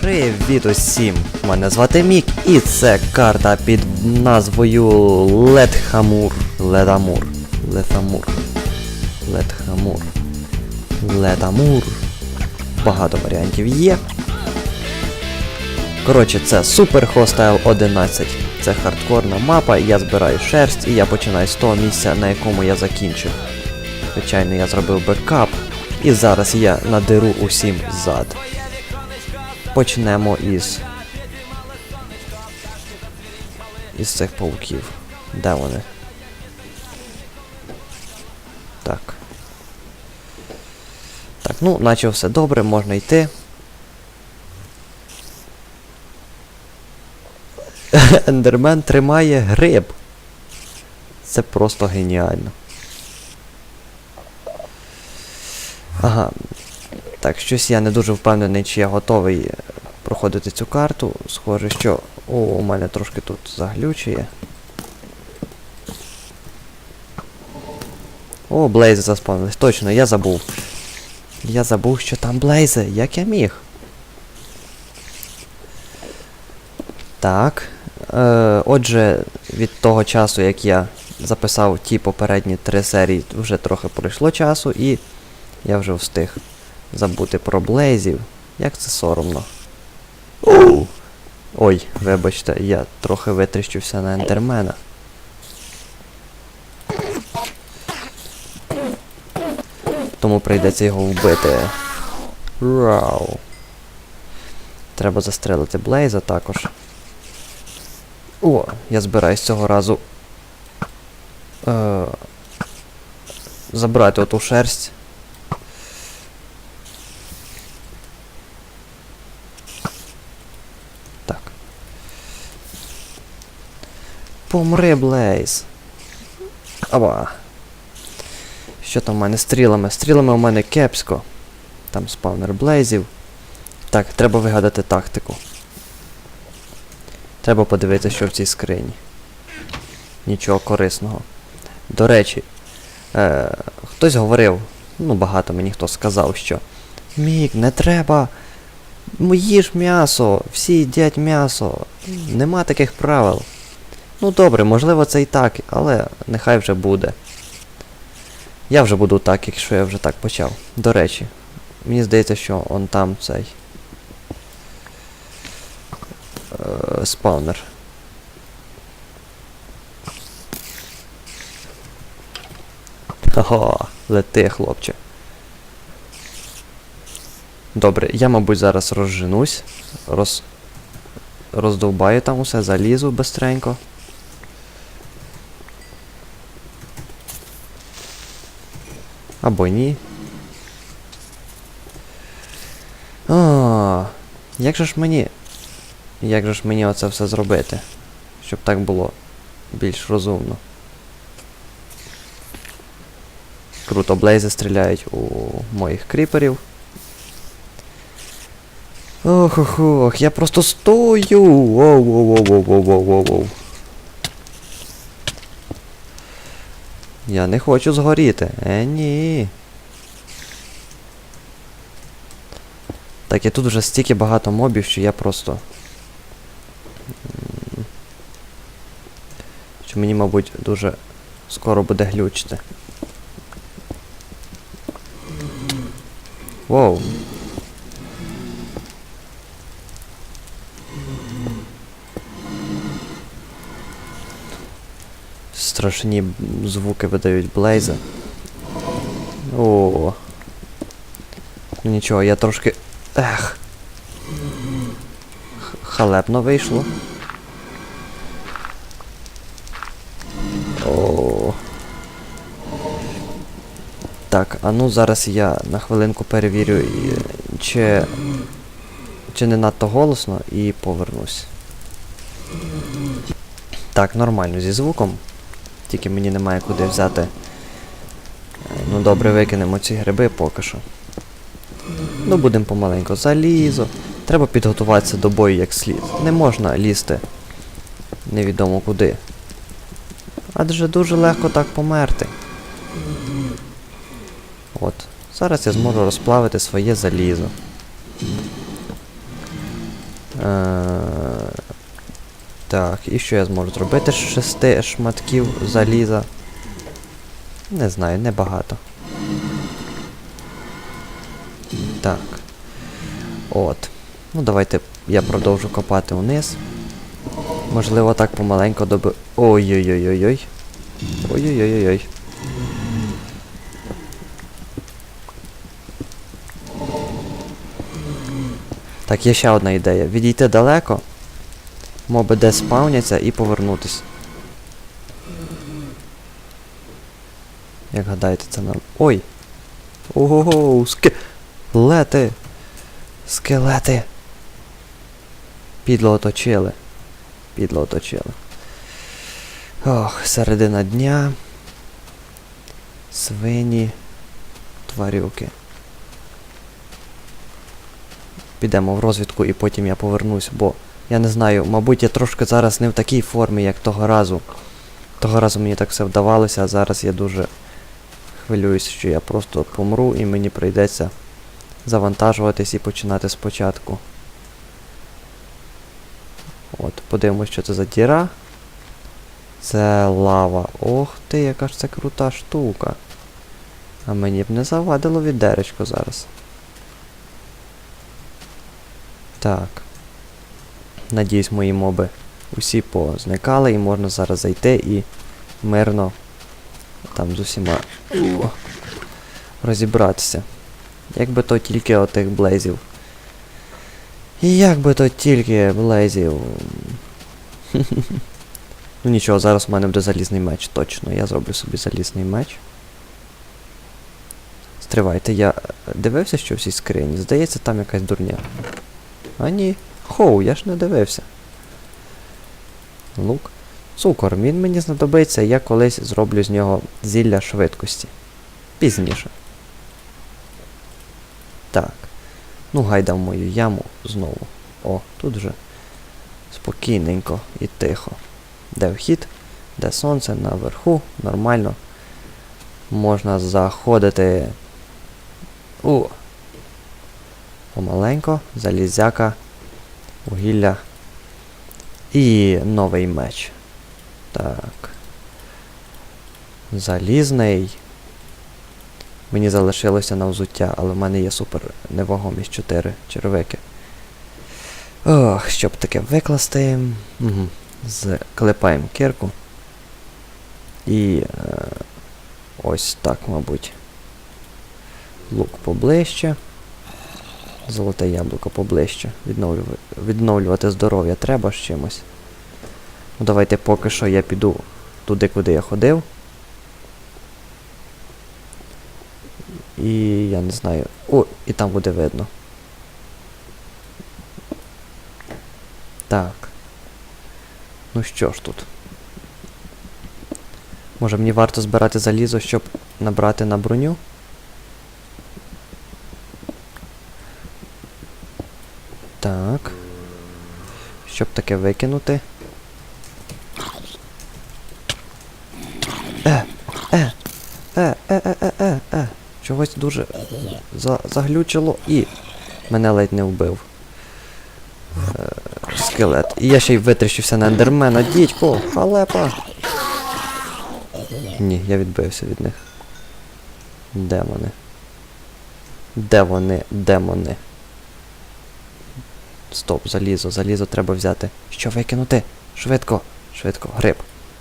Привіт усім! Мене звати Мік, і це карта під назвою Летхамур. Ледамур. Летамур. Летхамур. Ледамур. Багато варіантів є. Коротше, це Super Hostile 11. Це хардкорна мапа, я збираю шерсть і я починаю з того місця, на якому я закінчив. Звичайно, я зробив бекап, і зараз я надеру усім зад. Почнемо із. Із цих пауків. Де вони? Так. Так, ну, наче все добре, можна йти. Ендермен тримає гриб. Це просто геніально. Ага. Так, щось я не дуже впевнений, чи я готовий проходити цю карту. Схоже, що. О, у мене трошки тут заглючує. О, блейзи заспавнились. Точно, я забув. Я забув, що там блейзи. Як я міг? Так. Е, отже, від того часу, як я записав ті попередні три серії, вже трохи пройшло часу, і я вже встиг забути про блейзів. Як це соромно. Ой, вибачте, я трохи витріщився на ендермена. Тому прийдеться його вбити. Рау. Треба застрелити Блейза також. О, я збираюсь цього разу. Е, забрати оту шерсть. Помри, Блейз. Аба. Що там в мене стрілами? Стрілами у мене кепсько. Там спавнер блейзів. Так, треба вигадати тактику. Треба подивитися, що в цій скрині. Нічого корисного. До речі, е, хтось говорив, ну багато мені хто сказав, що Мік, не треба. Їж м'ясо, всі їдять м'ясо. Нема таких правил. Ну добре, можливо це і так, але нехай вже буде. Я вже буду так, якщо я вже так почав. До речі, мені здається, що он там цей. Е, спаунер. Ого, лети, хлопче. Добре, я, мабуть, зараз розженусь. Роз... Роздовбаю там усе, залізу бистренько. Або ні. А, як же ж мені. Як же ж мені оце все зробити? Щоб так було більш розумно. Круто, блейзи стріляють у моїх кріперів. Ох ох ох, я просто стою. Воу воу воу воу воу воу воу воу. Я не хочу згоріти. Е, ні. Так, і тут вже стільки багато мобів, що я просто. Що мені, мабуть, дуже скоро буде глючити. Воу. Страшні звуки видають блейзи. О. Ну нічого, я трошки. Ех. Халепно вийшло. О. Так, а ну зараз я на хвилинку перевірю, чи. Чи не надто голосно і повернусь. Так, нормально зі звуком. Тільки мені немає куди взяти. Ну добре, викинемо ці гриби поки що. Ну, будемо помаленько залізо. Треба підготуватися до бою як слід. Не можна лізти невідомо куди. Адже дуже легко так померти. От. Зараз я зможу розплавити своє залізо. Е, так, і що я зможу зробити з шести шматків заліза? Не знаю, небагато. Так. От. Ну, давайте я продовжу копати вниз. Можливо, так помаленько доби. Ой-ой-ой-ой-ой. Ой-ой-ой-ой-ой. Так, є ще одна ідея. Відійти далеко, моби де спавняться і повернутись. Як гадаєте, це нам. Ой! Ого, скелети! Скелети! Підло оточили. Підло оточили. Ох, середина дня. Свині. Тварюки. Підемо в розвідку і потім я повернусь, бо я не знаю, мабуть, я трошки зараз не в такій формі, як того разу. Того разу мені так все вдавалося, а зараз я дуже хвилююсь, що я просто помру і мені прийдеться завантажуватись і починати спочатку. От, подивимось, що це за діра. Це лава. Ох ти, яка ж це крута штука. А мені б не завадило відеречко зараз. Так. Надіюсь, мої моби усі позникали і можна зараз зайти і мирно там з усіма о, розібратися. Як би то тільки отих блейзів. І як би то тільки блейзів. ну нічого, зараз у мене буде залізний меч, точно. Я зроблю собі залізний меч. Стривайте, я дивився, що в цій скрині. Здається, там якась дурня. А ні. Хоу, я ж не дивився. Лук. Цукор, він мені знадобиться, я колись зроблю з нього зілля швидкості. Пізніше. Так. Ну, гайда в мою яму знову. О, тут вже спокійненько і тихо. Де вхід, де сонце наверху, нормально. Можна заходити. У. Помаленько, залізяка, вугілля і новий меч. Так. Залізний. Мені залишилося на взуття, але в мене є супер невагомість 4 червики. Ох, щоб таке викласти. Угу. Заклепаємо кирку. І е, ось так, мабуть. Лук поближче. Золоте яблуко поближче. Відновлювати, відновлювати здоров'я треба з чимось. Ну давайте поки що я піду туди, куди я ходив. І я не знаю. О, і там буде видно. Так. Ну що ж тут? Може мені варто збирати залізо, щоб набрати на броню? Так. Щоб таке викинути. Е, е, е, е, е, е, е, е. Чогось дуже за, заглючило і мене ледь не вбив. Е, скелет. І я ще й витріщився на ендермена. Дідько, халепа. Ні, я відбився від них. Демони. Де вони, демони? Стоп, залізо, залізо треба взяти. Що викинути? Швидко, швидко, гриб.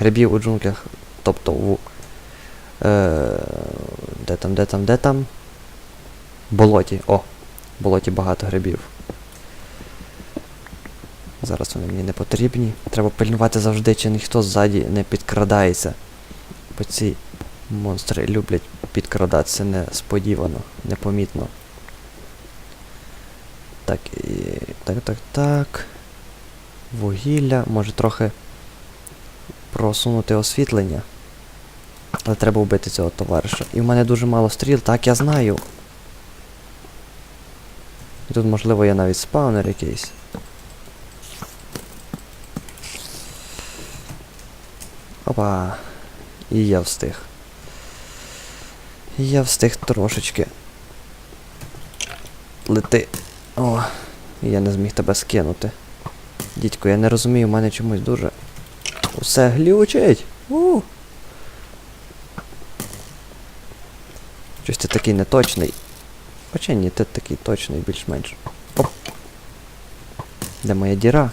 Грибів у джунглях. Тобто у. Е, де там, де там, де там? Болоті. О! Болоті багато грибів. Зараз вони мені не потрібні. Треба пильнувати завжди, чи ніхто ззаді не підкрадається. Бо ці монстри люблять підкрадатися несподівано, непомітно. Так, і... так, так, так. Вугілля, може трохи просунути освітлення. Але треба вбити цього товариша. І в мене дуже мало стріл, так я знаю. І тут, можливо, є навіть спаунер якийсь. Опа. І я встиг. І я встиг трошечки. Лети. О. Я не зміг тебе скинути. Дідько, я не розумію, в мене чомусь дуже. Усе глючить. У. Щось ти такий неточний. Хоча ні, ти такий точний, більш-менш. Оп. Де моя діра?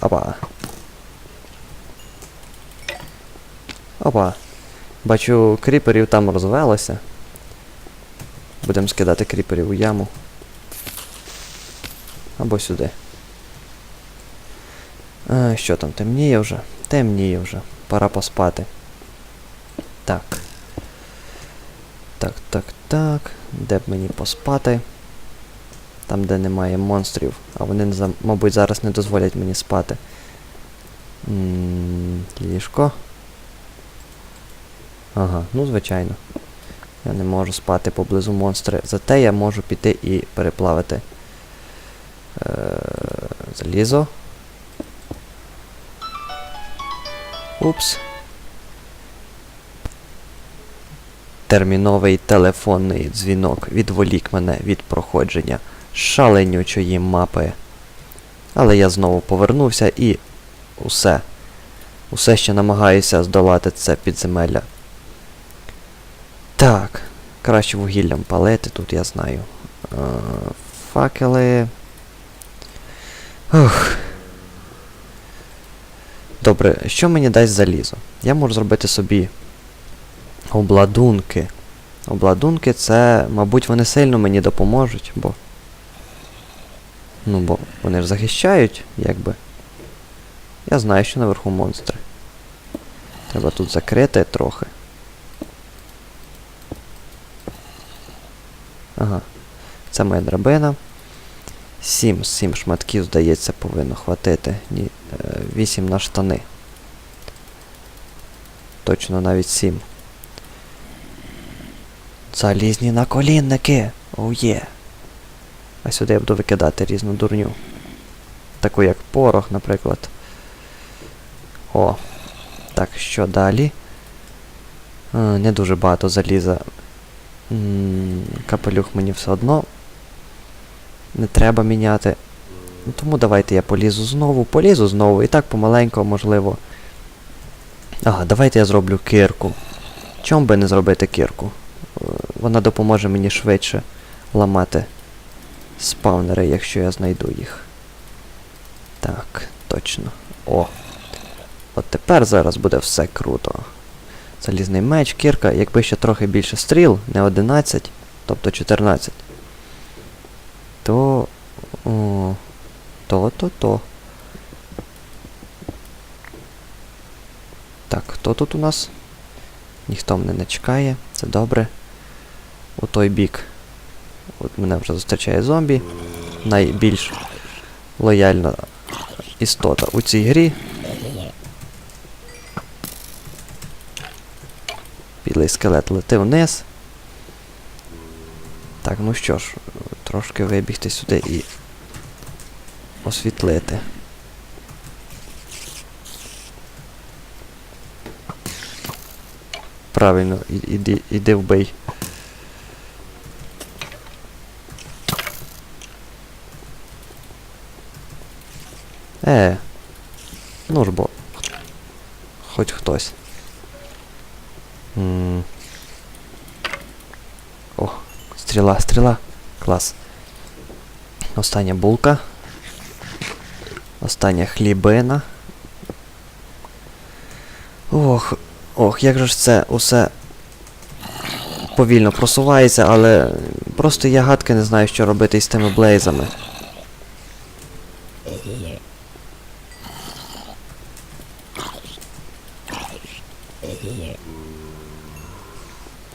Опа. Опа. Бачу, кріперів там розвелося. Будемо скидати кріперів у яму. Або сюди. А, що там, темніє вже? Темніє вже. Пора поспати. Так. Так, так, так. Де б мені поспати? Там, де немає монстрів. А вони, мабуть, зараз не дозволять мені спати. М, Ліжко. Ага, ну звичайно. Я не можу спати поблизу монстри. Зате я можу піти і переплавити. Е, залізо. Упс. Терміновий телефонний дзвінок відволік мене від проходження шаленючої мапи. Але я знову повернувся і усе. Усе ще намагаюся здолати це підземелля. Так, краще вугіллям палити, тут я знаю. Е, факели. Ух. Добре, що мені дасть залізо? Я можу зробити собі обладунки. Обладунки це, мабуть, вони сильно мені допоможуть, бо. Ну, бо вони ж захищають, якби. Я знаю, що наверху монстри. Треба тут закрити трохи. Ага. Це моя драбина. Сім, сім шматків, здається, повинно хватити. Ні, е, вісім на штани. Точно навіть сім. Залізні наколінники! Оу є! А сюди я буду викидати різну дурню. Таку як порох, наприклад. О. Так, що далі? Е, не дуже багато заліза. Капелюх мені все одно. Не треба міняти. Ну, Тому давайте я полізу знову, полізу знову. І так помаленько, можливо. Ага, давайте я зроблю кирку. Чом би не зробити кирку? Е, Вона допоможе мені швидше ламати спавнери, якщо я знайду їх. Так, точно. О. От тепер зараз буде все круто. Залізний меч, кірка, якби ще трохи більше стріл, не 11, тобто 14. То. О, то, то, то. Так, хто тут у нас? Ніхто мене не чекає, це добре. У той бік. От мене вже зустрічає зомбі. Найбільш лояльна істота у цій грі. Білий скелет летив вниз. Так, ну що ж, трошки вибігти сюди і освітлити. Правильно, іди, іди вбий. Е. Ну ж бо. Хоч хтось. М. О, стріла, стріла. Клас. Остання булка. Остання хлібина. Ох, ох, як же ж це усе повільно просувається, але просто я гадки не знаю, що робити із тими блейзами.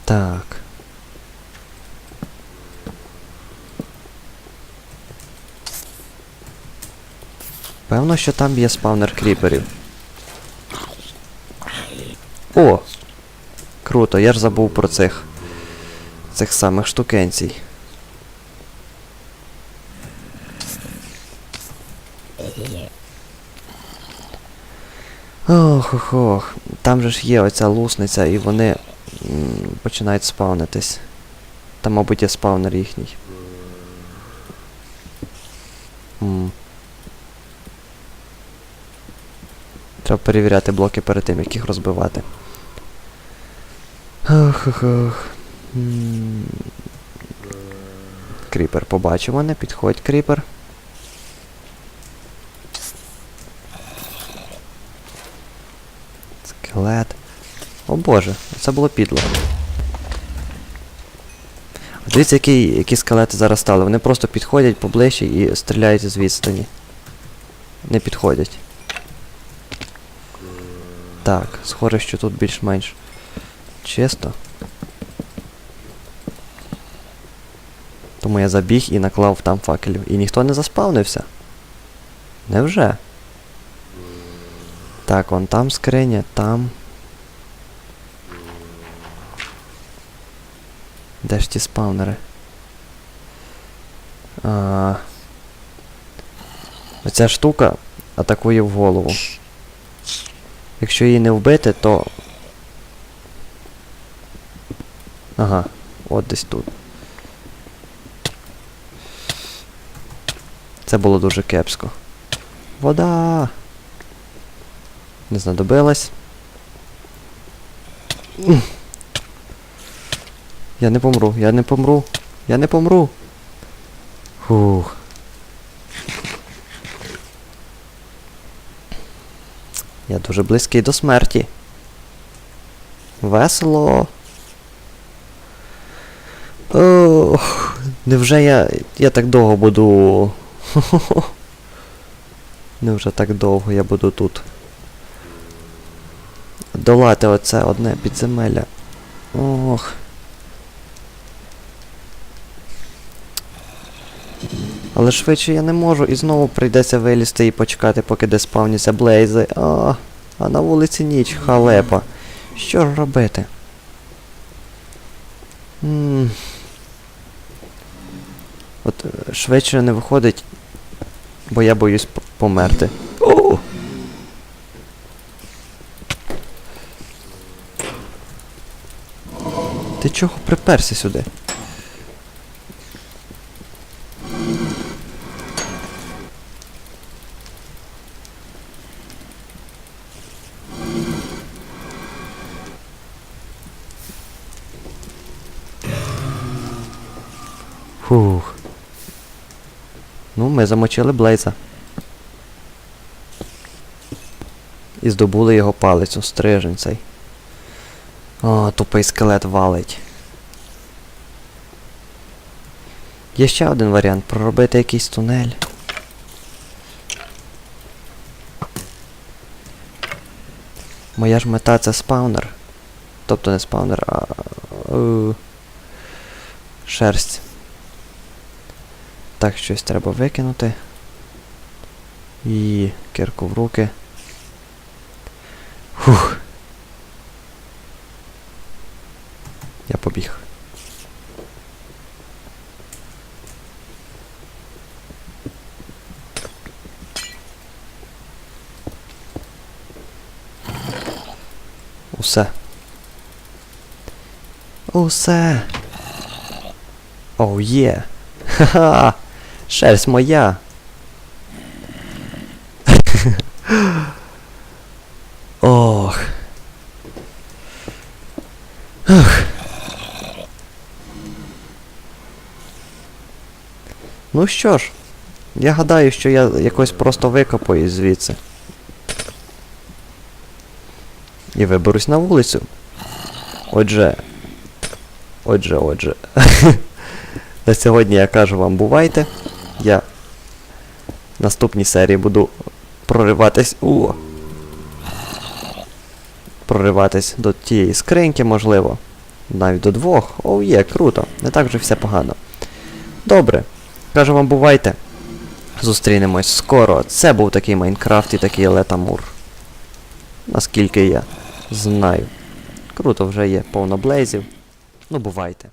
Так. Певно, що там є спавнер кріперів. О! Круто, я ж забув про цих. цих самих штукенцій. Ох, ох, ох. Там же ж є оця лусниця, і вони починають спавнитись. Там, мабуть, є спаунер їхній. М. Треба перевіряти блоки перед тим, як їх розбивати. Ох, ох, ох. Кріпер побачив мене, підходь, кріпер. Скелет. О боже, це було підло. Дивіться, які, які скелети зараз стали. Вони просто підходять поближче і стріляють з відстані. Не підходять. Так, схоже, що тут більш-менш чисто. Тому я забіг і наклав там факелів. І ніхто не заспавнився. Невже? Так, вон там скриня, там. Де ж ті спавнери? А... Оця штука атакує в голову. Якщо її не вбити, то. Ага, от десь тут. Це було дуже кепсько. Вода! Не знадобилась. Я не помру, я не помру. Я не помру. Фух. Я дуже близький до смерті. Весело. Ох, невже я. я так довго буду. Невже так довго я буду тут. Долати оце одне підземелля. Ох. Але швидше я не можу і знову прийдеться вилізти і почекати, поки де спавняться блейзи. А, а на вулиці ніч, халепа. Що ж робити? м От е, швидше не виходить, бо я боюсь померти. О! Ти чого приперся сюди? Ми замочили Блейза. І здобули його палицю, стрижень цей. О, тупий скелет валить. Є ще один варіант проробити якийсь тунель. Моя ж мета це спаунер. Тобто не спаунер, а. е, шерсть. Так, щось треба викинути. І кирку в руки. Фух. Я побіг. Усе. Усе. Оу є. Ха-ха! Шерсть моя. Ох. Ох. Ну що ж, я гадаю, що я якось просто викопаю звідси. І виберусь на вулицю. Отже. Отже, отже. На сьогодні я кажу вам бувайте. Я в наступній серії буду прориватись. О! Прориватись до тієї скриньки, можливо. Навіть до двох. О, є, круто. Не так вже все погано. Добре. Кажу вам бувайте. Зустрінемось скоро. Це був такий Майнкрафт і такий Летамур. Наскільки я знаю. Круто вже є повно блейзів. Ну бувайте.